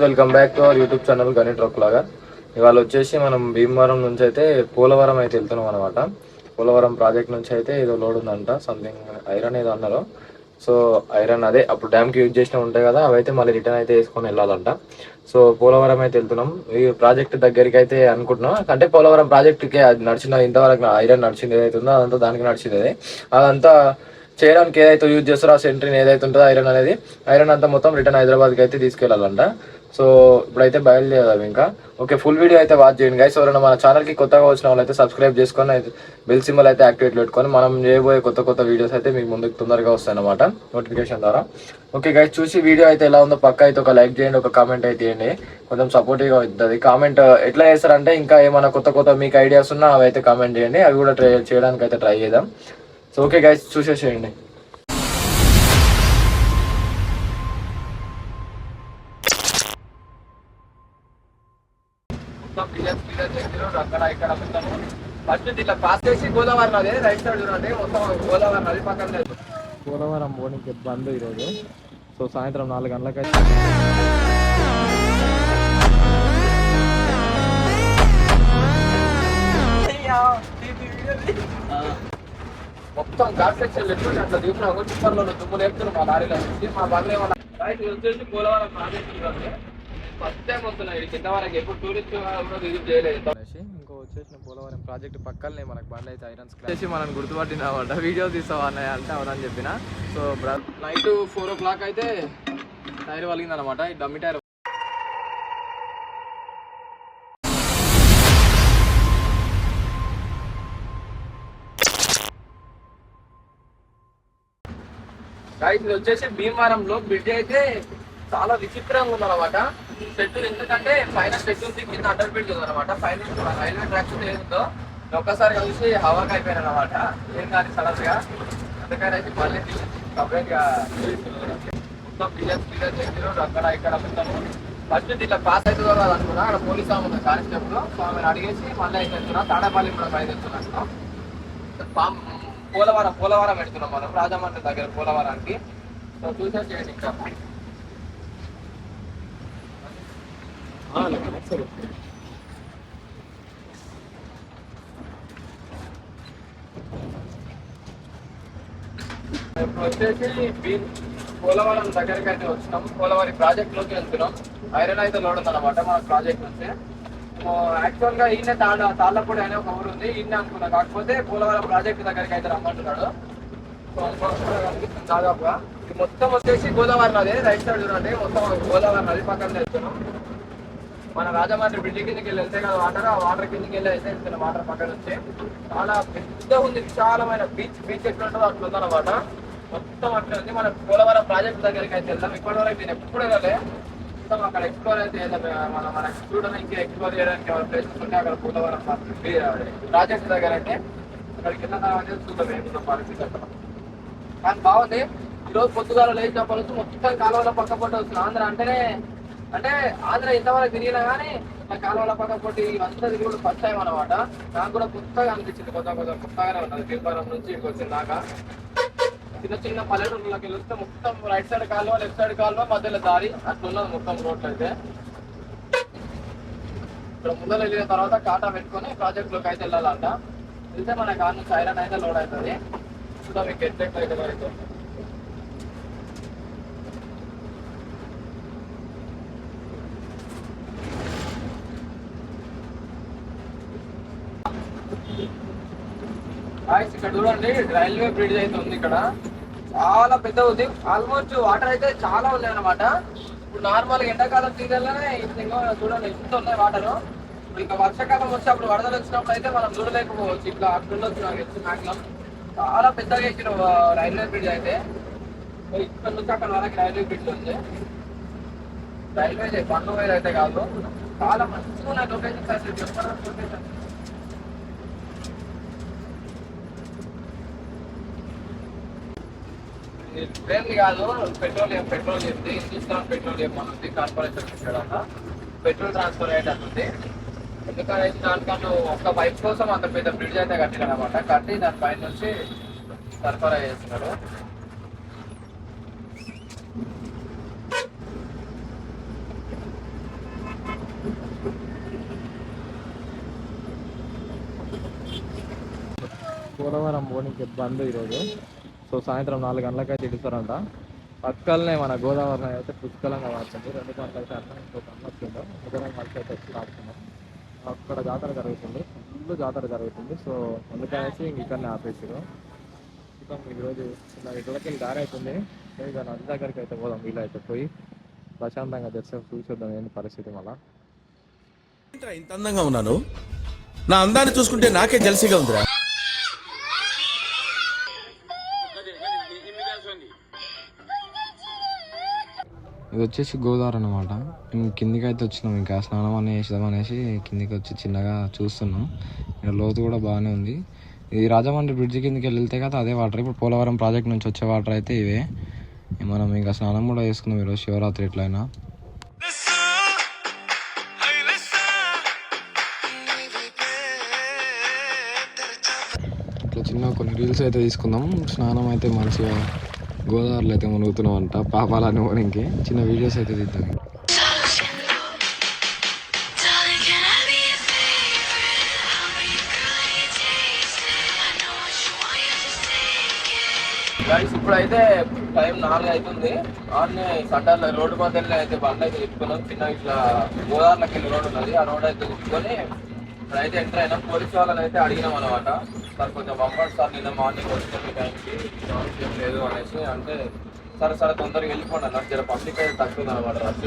Welcome back to our YouTube channel Ganit rock లాగా ఇవాళ వచ్చేసి మనం భీమవరం నుంచి అయితే పోలవరం అయితే వెళ్తున్నాం అనమాట పోలవరం ప్రాజెక్ట్ నుంచి అయితే ఏదో లోడ్ ఉందంట సంథింగ్ ఐరన్ ఏదో అన్నారు. సో ఐరన్ అదే అప్పుడు డ్యామ్కి యూజ్ చేసిన ఉంటాయి కదా అవైతే మళ్ళీ రిటర్న్ అయితే వేసుకొని వెళ్ళాలంట. సో పోలవరం అయితే వెళ్తున్నాం. ఈ ప్రాజెక్ట్ దగ్గరికి అయితే అనుకుంటున్నాం. అంటే పోలవరం ప్రాజెక్ట్కి అది నడిచిన ఇంతవరకు ఐరన్ నడిచింది ఏదైతుందో ఉందో అదంతా దానికి నడిచింది అది. అదంతా చేయడానికి ఏదైతే యూజ్ చేస్తారో ఆ సెంట్రీని ఏదైతే ఉంటుందో ఐరన్ అనేది ఐరన్ అంతా మొత్తం రిటర్న్ హైదరాబాద్కి అయితే తీసుకెళ్ళాలంట సో ఇప్పుడైతే బయలుదేరాం ఇంకా. ఓకే ఫుల్ వీడియో అయితే వాచ్ చేయండి గైస్ ఎవరైనా మన ఛానల్కి కొత్తగా వచ్చిన వాళ్ళైతే సబ్స్క్రైబ్ చేసుకొని బెల్ సింబల్ అయితే యాక్టివేట్ పెట్టుకొని మనం చేయబోయే కొత్త కొత్త వీడియోస్ అయితే మీకు ముందుకు తొందరగా వస్తాయి అనమాట నోటిఫికేషన్ ద్వారా. ఓకే గైస్ చూసి వీడియో అయితే ఎలా ఉందో పక్క అయితే ఒక లైక్ చేయండి ఒక కామెంట్ అయితే చేయండి కొంచెం సపోర్టివ్గా అవుతుంది. కామెంట్ ఎట్లా చేస్తారంటే ఇంకా ఏమైనా కొత్త కొత్త మీకు ఐడియాస్ ఉన్నా అవి అయితే కామెంట్ చేయండి. అవి కూడా ట్రై చేయడానికి అయితే ట్రై చేద్దాం. సో ఓకే గైస్ చూసేసేయండి అక్కడ ఇక్కడ ఫస్ట్ ఇట్లా పాస్ చేసి గోదావరి నది రైట్ సైడ్ చూడండి మొత్తం గోదావరి నది పక్కన గోదావరం బోర్డింగ్ బంద్ ఈరోజు. సో సాయంత్రం నాలుగు గంటలకైతే మొత్తం ఘాట్ సెక్షన్ ఎటువంటి అట్లా దిగుతున్నా. ఒక టిప్పర్లో దుమ్ము లేపుతున్నాం మా లారీలో నుంచి. మా బండ్లు ఏమన్నా రైట్ ఇది వచ్చేసి పోలవరం ప్రాజెక్ట్ ఫస్ట్ టైం వస్తున్నాయి ఇది కింద వరకు ఎప్పుడు టూరిస్ట్ కూడా విజిట్ చేయలేదు. ఇంకో వచ్చేసిన పోలవరం ప్రాజెక్ట్ పక్కనే మనకు బండ్ అయితే ఐరన్స్ వచ్చేసి మనం గుర్తుపట్టినామంట. వీడియో తీసావా అంటే అవునని చెప్పిన. So night four o'clock అయితే టైర్ వలిగిందనమాట. ఈ డమ్మి టైర్ ఇది వచ్చేసి భీమవరంలో బ్రిడ్జ్ అయితే చాలా విచిత్రంగా ఉందన్నమాట. షెడ్యూల్ ఎందుకంటే పైన షెడ్యూల్ ఉంది కింద అండర్ బ్రిడ్జ్ ఉంది అనమాట పైన రైల్వే ట్రాక్స్ ఏదో ఒక్కసారి కలిసి హవాకి అయిపోయాను అనమాట ఏం కానీ సడన్గా. అందుకని అయితే మళ్ళీ సపరేట్గా మొత్తం క్లియర్ చేసారు అక్కడ ఇక్కడ మొత్తం ఫస్ట్ ఇట్లా పాస్ అవుతుందో కాదు అనుకున్నా. అక్కడ పోలీస్ ఆమె ఉంది కానిస్టేబుల్. సో ఆమెను అడిగేసి మళ్ళీ అయితే తాడేపల్లి కూడా బయట పాము పామ్ పోలవరం పోలవరం పెడుతున్నాం మనం. రాజమండ్రి దగ్గర పోలవరానికి. సో చూసే చేయండి ఇంకా. ఇప్పుడు వచ్చేసి బీన్ పోలవరం దగ్గరికి అయితే వచ్చినాం. పోలవరం ప్రాజెక్ట్లోకి వెళ్తున్నాం. ఐరన్ అయితే లోడ్ ఉందన్నమాట మన ప్రాజెక్ట్ నుంచి. యాక్చువల్గా ఈయన తాళ్ళ తాళ్ళపూడి అనే ఒక ఊరు ఉంది. ఈయన అనుకున్నా. కాకపోతే పోలవరం ప్రాజెక్ట్ దగ్గరికి అయితే రమ్మంటున్నాడు. దాదాపుగా. ఇది మొత్తం వచ్చేసి గోదావరి నది. రైట్ సైడ్ చూడండి. మొత్తం గోదావరి నది పక్కన వెళ్తున్నాం. మన రాజమండ్రి బ్రిడ్జి కిందకి వెళ్ళి వెళ్తే కదా వాటర్ ఆ వాటర్ కిందకి వెళ్ళి అయితే వెళ్తున్న వాటర్ పక్కన వచ్చి చాలా పెద్ద ఉంది. విశాలమైన బీచ్ బీచ్ ఎట్లా ఉంటుందో అట్లా ఉందన్నమాట. మొత్తం అట్లా ఉంది. మన పోలవరం ప్రాజెక్ట్ దగ్గరికి అయితే వెళ్దాం. ఇప్పటి వరకు నేను ఎప్పుడు వెళ్ళలే. మొత్తం అక్కడ ఎక్స్ప్లోర్ అయితే మనం మన మన ఎక్స్ప్లోర్ చేయడానికి ఎవరి ప్లేసెస్ ఉంటే అక్కడ పోలవరం రాజేష్ దగ్గర అంటే అక్కడికి వెళ్ళిన తర్వాత చూద్దాం ఏముందో పరిస్థితి అక్కడ కానీ బాగుంది. ఈరోజు పొద్దుగాల లేచినప్పటి నుంచి మొత్తం కాలువల పక్క పొట్టి వస్తుంది. ఆంధ్ర అంటేనే అంటే ఆంధ్ర ఇంతవరకు తిరిగినా కానీ ఆ కాలువల పక్క పొట్టి ఇవంతా తిరుగుడు ఫస్ట్ టైం అనమాట నాకు కూడా కొత్తగా అనిపించింది. కొత్త కొత్త కొత్తగానే ఉన్నది. తిరుపతి నుంచి ఇక్కడికి వచ్చిన దాకా. చిన్న చిన్న పల్లెటూరులోకి వెళ్తే మొత్తం రైట్ సైడ్ కాలువ లెఫ్ట్ సైడ్ కాలువ మధ్యలో దారి అట్లున్నది మొత్తం రోడ్లు అయితే. ఇక్కడ ముందర వెళ్ళిన తర్వాత కాటా పెట్టుకొని ప్రాజెక్ట్లోకి అయితే వెళ్ళాలంట. వెళ్తే మన కార్ నుంచి ఐరన్ అయితే లోడ్ అవుతుంది. చూద్దాం మీకు ఎట్లెట్ అయితే వరకు. ఇక్కడ చూడండి రైల్వే బ్రిడ్జ్ అయితే ఉంది ఇక్కడ. చాలా పెద్ద ఉంది. ఆల్మోస్ట్ వాటర్ అయితే చాలా ఉన్నాయి అనమాట ఇప్పుడు నార్మల్గా ఎండాకాలం సీజన్లోనే ఇంకా చూడండి ఎంత ఉన్నాయి వాటర్ ఇంకా వర్షాకాలం వచ్చినప్పుడు వరదలు వచ్చినప్పుడు అయితే మనం చూడలేకపోవచ్చు. ఇట్లా అట్లా వచ్చి నాకు చాలా పెద్దగా వేసిన రైల్వే బ్రిడ్జ్ అయితే. ఇక్కడ నుంచి అక్కడ వరకు రైల్వే బ్రిడ్జ్ ఉంది. రైల్వే బండ్లు అయితే కాదు. చాలా మంచిగా ఉన్నాయి లొకేషన్స్ అసలు చెప్పడానికి లొకేషన్ పేర్లు కాదు పెట్రోలియం పెట్రోలియం హిందుస్థాన్ పెట్రోలియం అనుంది కార్పొరేషన్ పెట్రోల్ ట్రాన్స్ఫర్ అయ్యేటట్టు ఉంది. ఎందుకంటే దానికన్నా ఒక్క పైప్ కోసం అంత పెద్ద బ్రిడ్జ్ అయితే కట్టాడు అనమాట కట్టి దాని పైన నుంచి సరఫరా చేస్తున్నారు. పోలవరం పోనీకి బంద్ ఈరోజు. సో సాయంత్రం నాలుగు గంటలకైతే ఇడుస్తారంట పక్కలనే మన గోదావరి అయితే పుష్కలంగా వాడుతుంది రెండు గంటల అయితే అన్న ఇంకో అన్న వచ్చిందో ముగ్గురం కలిసి అయితే వచ్చి ఆడుతున్నాం అక్కడ జాతర జరుగుతుంది. ఫుల్ జాతర జరుగుతుంది. సో అందుకనేసి ఇక్కడనే ఆపేసారు ఇంకా ఈరోజు ఇలా ఇటువకి దారి అవుతుంది సో ఇక నది దగ్గరికి అయితే పోదాం. వీలైతే పోయి ప్రశాంతంగా దర్శనం చూసేద్దాం ఏంటి పరిస్థితి మళ్ళా. ఇంత అందంగా ఉన్నాను? నా అందాన్ని చూసుకుంటే నాకే జలసిగా ఉందిరా. ఇది వచ్చేసి గోదావరి అనమాట మేము కిందికి అయితే వచ్చినాం. ఇంకా స్నానం అనే చేద్దాం అనేసి కిందికి వచ్చి చిన్నగా చూస్తున్నాం. ఇక్కడ లోతు కూడా బాగానే ఉంది. ఇది రాజమండ్రి బ్రిడ్జ్ కిందకి వెళ్తే కదా అదే వాటర్. ఇప్పుడు పోలవరం ప్రాజెక్ట్ నుంచి వచ్చే వాటర్ అయితే ఇవే. మనం ఇంకా స్నానం కూడా చేసుకున్నాం ఈరోజు శివరాత్రి ఎట్లయినా. ఇట్లా చిన్న కొన్ని రీల్స్ అయితే తీసుకుందాం. స్నానం అయితే మంచిగా గోదావరిలో అయితే మునుగుతున్నాం అంట. పాపాలని పోనీకి చిన్న వీడియోస్ అయితే తీద్దాం. గైస్ ఇప్పుడైతే టైం నాలుగు అవుతుంది. ఆడనే సడ్డాల రోడ్డు మధ్యలో అయితే బండ్లు అయితే తిప్పుకున్నాం. చిన్న ఇట్లా గోదావరిలోకి వెళ్ళి రోడ్ ఉన్నది. ఆ రోడ్ అయితే తిప్పుకొని ఇప్పుడైతే ఎంటర్ అయినా. పోలీస్ వాళ్ళని అయితే అడిగినాం అనమాట సార్ కొంచెం పంపండి సార్ నిన్న మార్నింగ్ వచ్చిన మీ టైంకి ఏం లేదు అనేసి అంటే సరే సరే తొందరగా వెళ్ళిపోండి అన్నారు. జర పబ్లిక్ అయితే తక్కువ అనమాట రష్.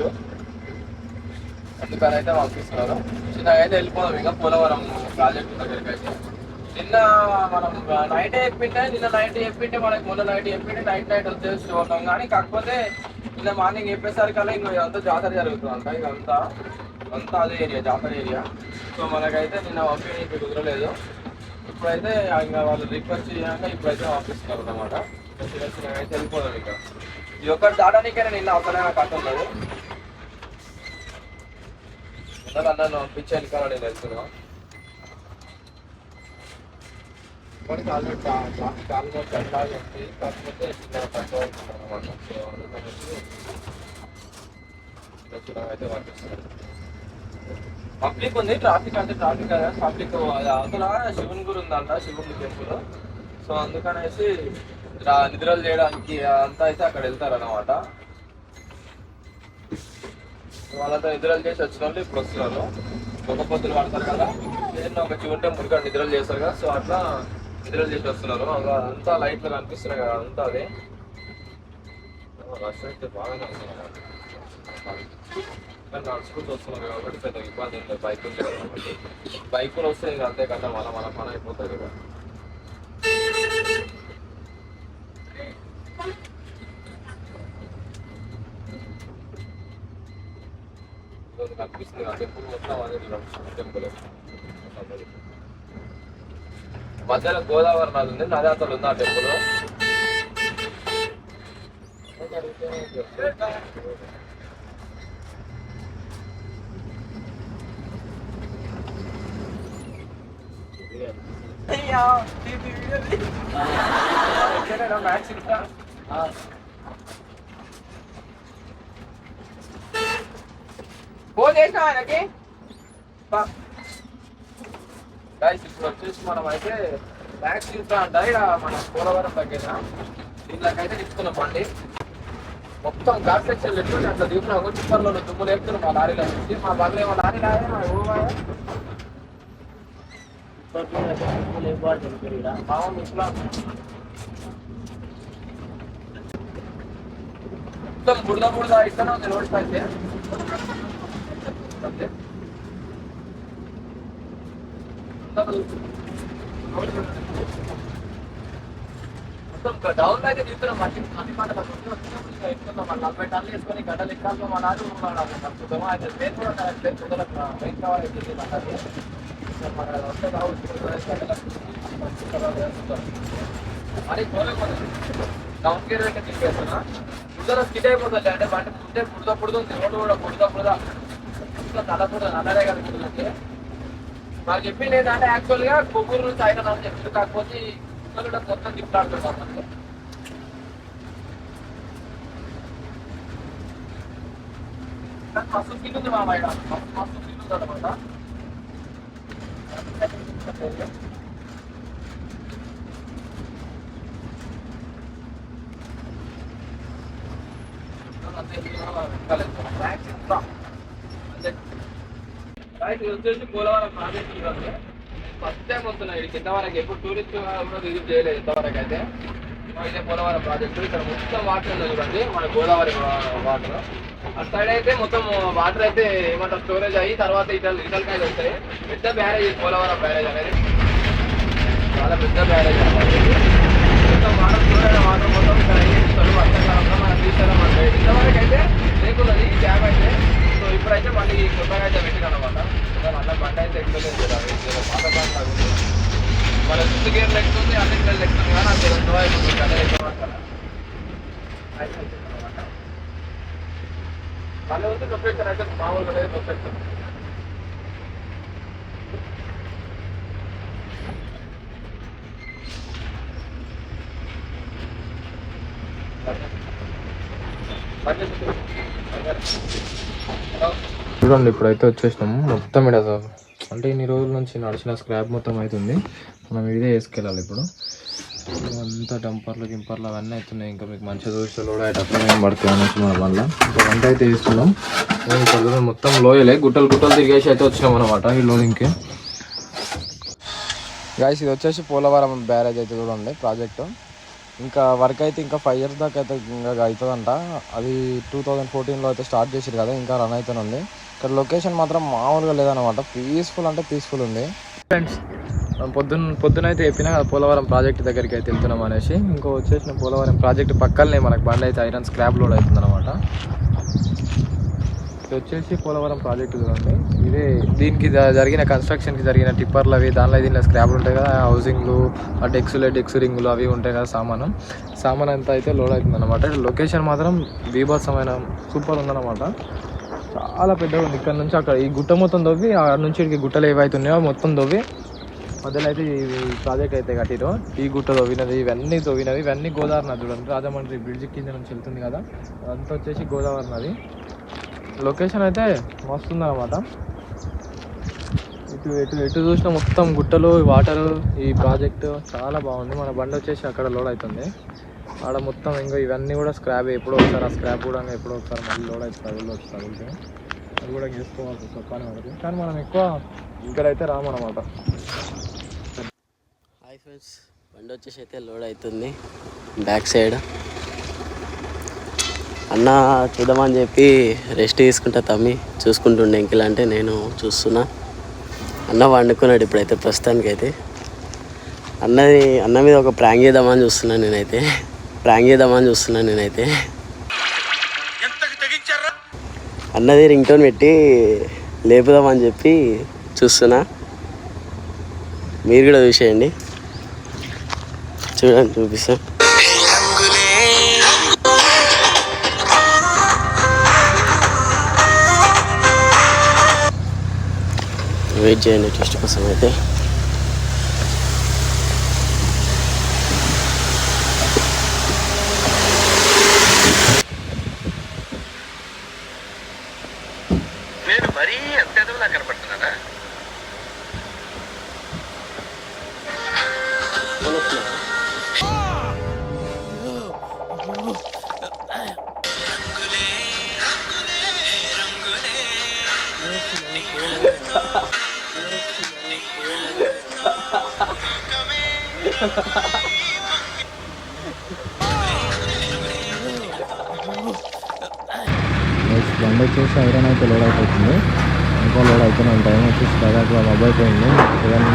అందుకని అయితే పంపిస్తున్నారు చిన్న అయితే వెళ్ళిపోదాం ఇంకా పోలవరం ప్రాజెక్ట్ దగ్గరికి అయితే. నిన్న మనం నైట్ చెప్పింటే నిన్న నైట్ చెప్పింటే మనకి మొన్న నైట్ చెప్పింటే నైట్ నైట్ వచ్చేసి ఉన్నాం. కానీ కాకపోతే నిన్న మార్నింగ్ చెప్పేసరికల్లా ఇంకా ఇదంతా జాతర జరుగుతుంది అంట అంతా అంతా అదే ఏరియా జాతర ఏరియా సో మనకైతే నిన్న పంపించడానికి కుదరలేదు. ఇప్పుడైతే ఇంకా వాళ్ళు రిక్వెస్ట్ చేయాక ఇప్పుడైతే ఆఫీస్ అనమాట చిన్న అయితే వెళ్ళిపోదాం ఇక. ఈ ఒక్కటి దాటానికైనా నిన్న ఒకటే నాకు ఉన్నది లేదు అన్నాను పంపించాను కానీ నేను వెళ్తున్నాను మనకి ఆల్రెడీ ఆల్మోస్ట్ అట్లాగే ఉంది. కాకపోతే చిన్న తక్కువ అనమాట సో అందుకని అయితే పబ్లిక్ ఉంది ట్రాఫిక్ అంటే ట్రాఫిక్ కదా పబ్లిక్ అవతల శివుని గురు ఉందంట శివుని టెంపుల్ సో అందుకనేసి నిద్రలు చేయడానికి అంతా అయితే అక్కడ వెళ్తారు అనమాట వాళ్ళంతా నిద్రలు చేసి వచ్చిన వాళ్ళు ఇప్పుడు వస్తున్నారు. ఒక పొద్దులు పడతారు కదా ఏదైనా ఒక శివుని టెంపుల్ కాడ నిద్రలు చేస్తారు కదా సో అట్లా నిద్రలు చేసి వస్తున్నారు. అలా అంతా లైట్లు కనిపిస్తున్నాయి కదా అంతా అదే. రష్ అయితే బాగానే ఉంది. అన్నమాట. కానీ నడుచుకుంటూ వస్తున్నాం కాబట్టి పెద్ద ఇబ్బంది లేదు. బైకులు లేవు కాబట్టి. బైకులు వస్తే ఇంకా అంతే కదా మన మన పని అయిపోతుంది కదా. కనిపిస్తుంది కదా టెంపుల్ టెంపుల్ మధ్యలో గోదావరి నది ఉంది నది అతలు ఉంది ఆ టెంపుల్ ఫోన్ చేసినా ఆయనకి? ఇప్పుడు వచ్చేసి మనం అయితే బ్యాగ్స్ చూస్తా అంట మన పోలవరం దగ్గర. దీనిలోకైతే తిప్పుతున్నాం బండి మొత్తం ఘాట్ సెక్షన్ ఎట్లుంటే అట్లా దిగుతున్నాం. ఒక చిప్పర్లో దుమ్ము లేపుతున్నాం మా లారీలో నుంచి. మా బండ్లు ఏమో లారీ లాగే మా మొత్తం బురద బురద ఇట్లా ఉంది రోడ్ అయితే అంతే మొత్తం డౌన్ అయితే తీస్తున్నాం మట్టి అన్ని మాటలు ఎత్తుకున్నాం మన నలభై టన్నులు వేసుకొని గడ్డలు ఎక్కాలి మా నాడు ప్రస్తుతం అయితే ట్రైన్ కూడా ట్రైన్ కుదరదు ట్రైన్ కావాలి అన్నది మన వస్తే మరి డౌన్ గేర్ అయితే తీసుకెళ్తున్నా బురదలో స్కిట్ అయిపోతుంది అంటే బండి ముందే బురద పుడుతుంది రోడ్డు కూడా బురద బురద ఇంకా తల బురద నల్లరే కదా బురద నాకు చెప్పింది ఏంటంటే యాక్చువల్గా కొవ్వూరు నుంచి ఆయన అని చెప్పింది కాకపోతే ఇక్కడ కూడా మొత్తం తిప్పులాడుతున్నాం మనకి మస్తు ఫీల్ ఉంది మా మైడ మస్తు ఫీల్ ఉంది అనమాట అంతే వెనకాల వెళ్తాం. Tracks ఇంకా. అంతే. రైట్ ఇది వచ్చేసి పోలవరం ప్రాజెక్ట్ చూడండి ఫస్ట్ టైం వస్తున్నాయి. ఇది ఇంతవరకు ఎప్పుడు టూరిస్ట్ కూడా విజిట్ చేయలేదు ఇంతవరకు అయితే. ఇదే పోలవరం ప్రాజెక్టు. ఇక్కడ మొత్తం వాటర్ ఉంది చూడండి. మన గోదావరి వాటర్ అటు సైడ్ అయితే మొత్తం వాటర్ అయితే ఏమంటారు? స్టోరేజ్ అయ్యి తర్వాత ఇటల్ ఇటల్కాయలు వస్తాయి. పెద్ద బ్యారేజ్ పోలవరం బ్యారేజ్ అనేది. చాలా పెద్ద బ్యారేజ్ మొత్తం వాటర్ స్టోరేజ్ వాటర్ మొత్తం ఇక్కడ అయ్యేస్తారు వర్షాకాలంలో మన శ్రీశైలం అంటే ఇంతవరకు అయితే లేకున్నది ఈ డ్యామ్ అయితే. ఇప్పుడైతే మళ్ళీ కొత్తగా అయితే పెట్టిన అనమాట బండి అయితే ఎక్కువలేదు కదా ఇది పాత బండి లాగా ఉంది. మన ఫిఫ్త్ గేర్ లెక్క ఉంది అన్ని గేర్ లెక్క ఉంది కానీ అది రెండు ఇప్పుడు కథ లెక్క పడతాను అయితే వచ్చిందన్నమాట మళ్ళీ ఉంది లొకేషన్ అయితే మామూలుగా లేదు లొకేషన్ Thank you. చూడండి ఇప్పుడైతే వచ్చేసినాము. మొత్తం ఇక్కడ అంటే ఇన్ని రోజుల నుంచి నడిచిన స్క్రాప్ మొత్తం అవుతుంది మనం ఇదే వేసుకెళ్ళాలి ఇప్పుడు. అంతా డంపర్లు గింపర్లు అవన్నీ అవుతున్నాయి ఇంకా మీకు మంచిగా చూస్తే కూడా అయ్యేటప్పుడు ఏం పడుతుంది అనేసి మన వల్ల. ఇంకా వంట అయితే వేస్తున్నాం మొత్తం లోయలే. గుట్టలు గుట్టలు తిరిగేసి అయితే వచ్చినాం అనమాట ఈ లోడింగ్కి. గాయస్ ఇది వచ్చేసి పోలవరం బ్యారేజ్ అయితే చూడండి ప్రాజెక్టు. ఇంకా వర్క్ అయితే ఇంకా ఫైవ్ ఇయర్స్ దాకా అయితే ఇంకా అవుతుందంట అది టూ థౌజండ్ ఫోర్టీన్లో అయితే స్టార్ట్ చేసారు కదా ఇంకా రన్ అవుతూనే ఉంది ఇక్కడ లొకేషన్ మాత్రం మామూలుగా లేదనమాట పీస్ఫుల్ అంటే పీస్ఫుల్ ఉంది. ఫ్రెండ్స్ పొద్దున్న పొద్దున అయితే చెప్పినా పోలవరం ప్రాజెక్ట్ దగ్గరికి అయితే వెళ్తున్నాం అనేసి. ఇంకో వచ్చేసిన పోలవరం ప్రాజెక్ట్ పక్కనే మనకు బండి అయితే ఐరన్ స్క్రాప్ లోడ్ అవుతుంది అనమాట ఇది వచ్చేసి పోలవరం ప్రాజెక్ట్ చూడండి. ఇదే దీనికి జరిగిన కన్స్ట్రక్షన్కి జరిగిన టిప్పర్లు అవి దానిలో దీనిలో స్క్రాప్లు ఉంటాయి కదా హౌసింగ్లు ఆ డెక్స్లు డెక్స్ రింగులు అవి ఉంటాయి కదా సామాను. సామాన్ అంతా అయితే లోడ్ అవుతుంది అనమాట లొకేషన్ మాత్రం బీభత్సమైన సూపర్ ఉందన్నమాట. చాలా పెద్దగా ఉంది. ఇక్కడ నుంచి అక్కడ ఈ గుట్ట మొత్తం దవ్వి అక్కడ నుంచి ఇక్కడికి గుట్టలు ఏవైతే ఉన్నాయో మొత్తం దవ్వి మధ్యలో అయితే ఈ ప్రాజెక్ట్ అయితే కట్టిరు ఈ గుట్ట తవ్వినది ఇవన్నీ తవ్వినవి ఇవన్నీ గోదావరి నది చూడండి. రాజమండ్రి బ్రిడ్జ్ కింద నుంచి వెళ్తుంది కదా. అదంతా వచ్చేసి గోదావరి నది. లొకేషన్ అయితే మస్తు ఉందన్నమాట ఇటు ఎటు ఎటు చూసినా మొత్తం గుట్టలు వాటర్ ఈ ప్రాజెక్ట్ చాలా బాగుంది. మన బండి వచ్చేసి అక్కడ లోడ్ అవుతుంది ఆడ మొత్తం ఇంకా ఇవన్నీ కూడా స్క్రాప్ ఎప్పుడో ఒకసారి ఆ స్క్రాప్ కూడా ఎప్పుడో ఒకసారి మళ్ళీ లోడ్ అవుతుంది తగులు అది కూడా చేసుకోవాల్సి వస్తుంది పని పడుతుంది. కానీ మనం ఎక్కువ ఇక్కడైతే రామన్నమాట. హాయ్ ఫ్రెండ్స్ బండి వచ్చేసి అయితే లోడ్ అవుతుంది బ్యాక్ సైడ్ అన్న చూద్దామని చెప్పి రెస్ట్ తీసుకుంటా తమ్మి. చూసుకుంటుండే ఇంకిలా అంటే నేను చూస్తున్నా. అన్న వండుకున్నాడు ఇప్పుడైతే ప్రస్తుతానికి అయితే అన్నది అన్న మీద ఒక ప్రాంగ్ చేద్దామని చూస్తున్నాను నేనైతే. ప్రాంగ్ చేద్దామని చూస్తున్నాను నేనైతే. అన్నది రింగ్ టోన్ పెట్టి లేపుదామని చెప్పి చూస్తున్నా. మీరు కూడా చూసేయండి. చూడండి చూపిస్తాను వెయిట్ చేయండి టెస్ట్ కోసం అయితే. నేను మరీ అంత ఎదవలా కనపడుతున్నానా? బండి వచ్చేసి ఐరన్ అయితే లోడ్ అయిపోతుంది. ఇంకా లోడ్ అవుతూనే టైం వచ్చేసి దాదాపు మొబైల్ అయిపోయింది సెవెన్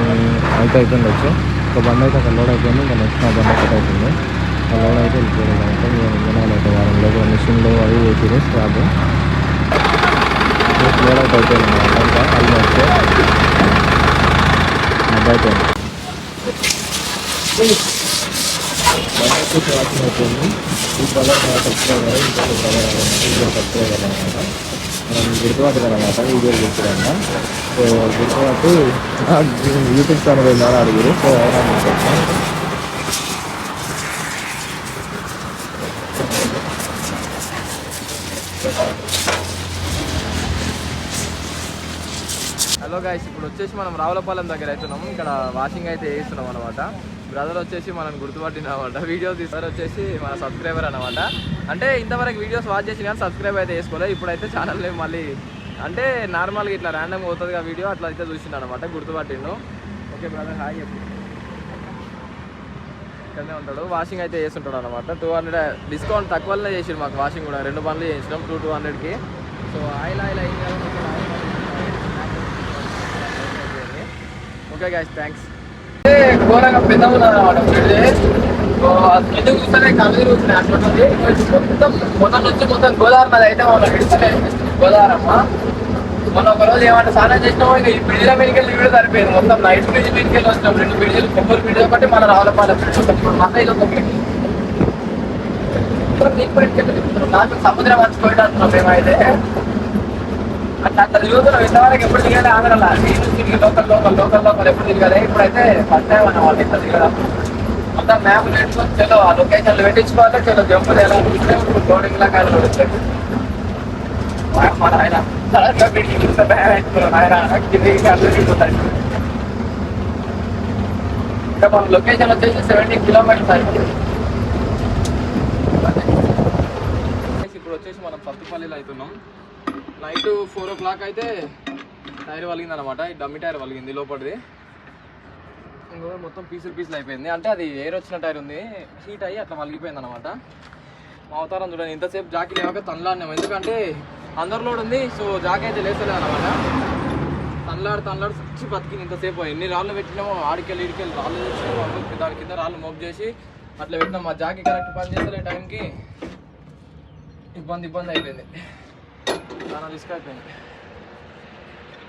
అయితే అయిపోయింది వచ్చి. ఒక బండి అయితే అక్కడ లోడ్ అయిపోయింది. ఇంకా నెక్స్ట్ నా బండి ఒకటి అవుతుంది ఆ లోడ్ అయితే వెళ్ళిపోయింది. అంటే ఇంజనాలు అయితే వారం లోపల మిషన్లు అవి వేసి స్క్రాప్ లోడ్ అవుట్ అయిపోయింది. ఇంకా ఆల్మోస్ట్ మొబైల్ అయిపోయింది బండి అయిపోయింది ఈ కలర్ సబ్స్క్రైబర్ ఇంకొక కలర్ ఇంకో సబ్స్క్రైబర్ అనమాట మనం గుర్తుపట్టదు అనమాట వీడియో గుర్తుడంట సో గుర్తుపట్టి యూట్యూబ్ ఛానల్ ఉన్నారు అడుగురు సో ఎవరైనా హలో గాయస్ ఇప్పుడు వచ్చేసి మనం రావులపాలెం దగ్గర అవుతున్నాం. ఇక్కడ వాషింగ్ అయితే వేస్తున్నాం అనమాట బ్రదర్ వచ్చేసి మనం గుర్తుపట్టిన అనమాట వీడియో తీసారు వచ్చేసి మన సబ్స్క్రైబర్ అనమాట అంటే ఇంతవరకు వీడియోస్ వాచ్ చేసి కానీ సబ్స్క్రైబ్ అయితే చేసుకోలేదు ఇప్పుడైతే ఛానల్ మళ్ళీ అంటే నార్మల్గా ఇట్లా ర్యాండమ్గా అవుతుంది వీడియో అట్లా అయితే చూసిండు అనమాట గుర్తుపట్టిండు. ఓకే బ్రదర్ హాయ్ చెప్పు. ఇక్కడనే ఉంటాడు. వాషింగ్ అయితే చేస్తుంటాడు అనమాట టూ హండ్రెడ్ డిస్కౌంట్ uh, తక్కువనే చేసిండు మాకు వాషింగ్ కూడా. రెండు పనులు చేసినాం. టూ టూ హండ్రెడ్కి సో ఆయిల్ ఆయిల్ అయింది ఓకే గాయస్ థ్యాంక్స్ ఘోరంగా పెద్ద ఉన్నదన్నమాట కింద చూస్తేనే కళ్ళు తిరుగుతున్నాయి అట్లుంటుంది మొత్తం మొన్న నుంచి మొత్తం గోదావరి నది అయితే మనం విడిస్తలే గోదావరమ్మ. మొన్న ఒక రోజు ఏమంటే స్నానం చేసినాము ఇక ఈ బ్రిడ్జ్ల మీదకి వెళ్ళి వీడియో సరిపోయింది. మొత్తం నైట్ బ్రిడ్జ్ మీదకి వెళ్ళి వచ్చినాం రెండు బ్రిడ్జ్లు కొబ్బరి బ్రిడ్జ్ ఒకటి మన రావులపాలెం బ్రిడ్జ్ ఒకటి మన ఇది ఒక బ్రిడ్జ్. ఇప్పుడు నీకు బ్రిడ్జ్ ఎక్కడ తిరుగుతున్నాం నాకు సముద్రం మర్చిపోయినట్టున్నాం మేమైతే. అట్లా అట్లా తిరుగుతున్నాం ఇంతవరకు ఎప్పుడు దిగాలి ఆంధ్రలో నేను తిరిగి లోకల్ లోకల్ లోకల్ లోకల్ ఎప్పుడు దిగాలి ఇప్పుడైతే ఫస్ట్ టైం అన్న వాళ్ళు ఇంత తిరగడం. మొత్తం మ్యాప్ పెట్టుకొని చలో ఆ లొకేషన్లు పెట్టించుకోవాలి చలో జంపు లోడింగ్ లాగా వచ్చాయి మన ఆయన సడన్గా చూస్తే భయం అవుతున్నాను ఆయన ఇంకా మన లొకేషన్ వచ్చేసి సెవెంటీ కిలోమీటర్స్ అయిపోతుంది ఇప్పుడు వచ్చేసి మనం సత్తుపల్లిలో అవుతున్నాం. నైట్ ఫోర్ ఓ క్లాక్ అయితే టైర్ వలిగింది అనమాట ఈ డమ్మి టైర్ వలిగింది లోపలిది. ఇంకో మొత్తం పీసులు పీసులు అయిపోయింది. అంటే అది ఎయిర్ వచ్చిన టైర్ ఉంది. హీట్ అయ్యి అట్లా వలిగిపోయింది అనమాట మా అవతారం చూడండి. ఇంతసేపు జాకీ లేవక తనలాడినాం. ఎందుకంటే అందరిలో ఉంది సో జాకీ అయితే లేసలేదు అనమాట తనలాడు తనలాడు వచ్చి బతికింది ఇంతసేపు. ఎన్ని రాళ్ళు పెట్టినామో ఆడికెళ్ళి ఇడికెళ్ళి రాళ్ళు తెచ్చినామో దాని కింద రాళ్ళు మోప్ చేసి అట్లా పెట్టినాం. మా జాకీ కరెక్ట్ పని చేస్తలే టైంకి. ఇబ్బంది ఇబ్బంది అయిపోయింది. చాలా రిస్క్ అయిపోయింది.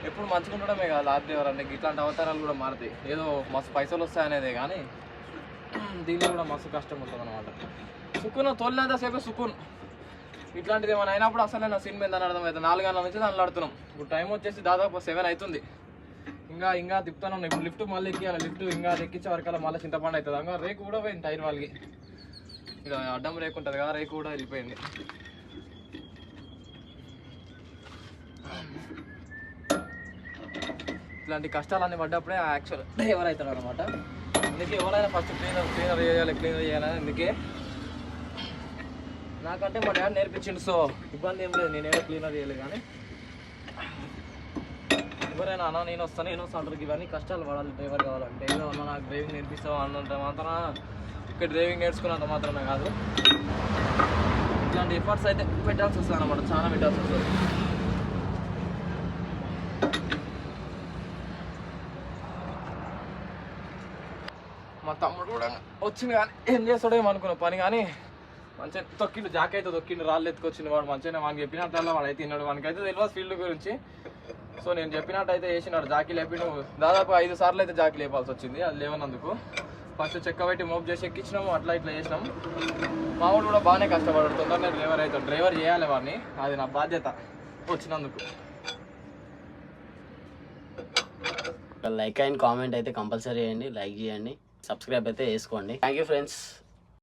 ఎప్పుడు మంచిగా ఉండడమే కాదు లాభ అంటే ఇట్లాంటి అవతారాలు కూడా మారుతాయి. ఏదో మస్తు పైసలు వస్తాయనేదే కానీ దీనిలో కూడా మస్తు కష్టం ఉంటుంది అనమాట సుకున్ తోలినంత సేపు సుకున్. ఇట్లాంటిది ఏమైనా అయినప్పుడు అసలు నా సీన్ అర్థం అర్థమైతే నాలుగు గంటల నుంచి దాన్ని ఆడుతున్నాం. ఇప్పుడు టైం వచ్చేసి దాదాపు సెవెన్ అవుతుంది. ఇంకా ఇంకా తిప్పుతాను ఇప్పుడు లిఫ్ట్ మళ్ళీ ఎక్కియాలి. లిఫ్ట్ ఇంకా ఎక్కించే వరకల్లా మళ్ళీ చింతపండు అవుతుంది. ఇంకా రేకు కూడా పోయింది టైర్ వాళ్ళకి. ఇక అడ్డం రేకు ఉంటుంది కదా రేకు కూడా వెళ్ళిపోయింది. ఇట్లాంటి కష్టాలన్నీ పడ్డప్పుడే యాక్చువల్ డ్రైవర్ అవుతాడు అనమాట అందుకే ఎవరైనా ఫస్ట్ క్లీనర్ క్లీనర్ చేయాలి క్లీనర్ చేయాలని అందుకే నాకంటే మా డాడీ నేర్పించిండు సో ఇబ్బంది ఏం లేదు నేనేదో క్లీనర్ చేయలేదు కానీ ఎవరైనా అన్న నేను వస్తాను నేను వస్తాను ఇవన్నీ కష్టాలు పడాలి డ్రైవర్ కావాలంటే. ఏదో అన్న నాకు డ్రైవింగ్ నేర్పిస్తావు అన్నంత మాత్రం ఇక్కడ డ్రైవింగ్ నేర్చుకున్నంత మాత్రమే కాదు. ఇట్లాంటి ఎఫర్ట్స్ అయితే పెట్టాల్సి వస్తుంది అనమాట చాలా పెట్టాల్సి వస్తుంది. మా తమ్ముడు కూడా వచ్చింది కానీ ఏం చేస్తాడో అనుకున్న పని కానీ మంచిగా తొక్కిండు జాక్ అయితే తొక్కిండు రాళ్ళు ఎత్తుకొచ్చిండు వాడు మంచిగా వాడు చెప్పినట్టల్లా వాడు అయితే తిన్నాడు. వానికి అయితే తెలియదు ఫీల్డ్ గురించి. సో నేను చెప్పినట్టు అయితే చేసినాడు జాకీ లేపిండు. దాదాపు ఐదు సార్లు అయితే జాకీ లేపాల్సి వచ్చింది అది లేవనందుకు. ఫస్ట్ చెక్క పెట్టి మోప్ చేసి ఎక్కించినాము అట్లా ఇట్లా చేసినాము మా వాడు కూడా బాగానే కష్టపడాడు తొందరనే డ్రైవర్ అవుతాడు డ్రైవర్ చేయాలి వాడిని. అది నా బాధ్యత వచ్చినందుకు. లైక్ అండ్ కామెంట్ అయితే కంపల్సరీ చేయండి లైక్ చేయండి. సబ్స్క్రైబ్ అయితే చేసుకోండి థ్యాంక్ యూ ఫ్రెండ్స్.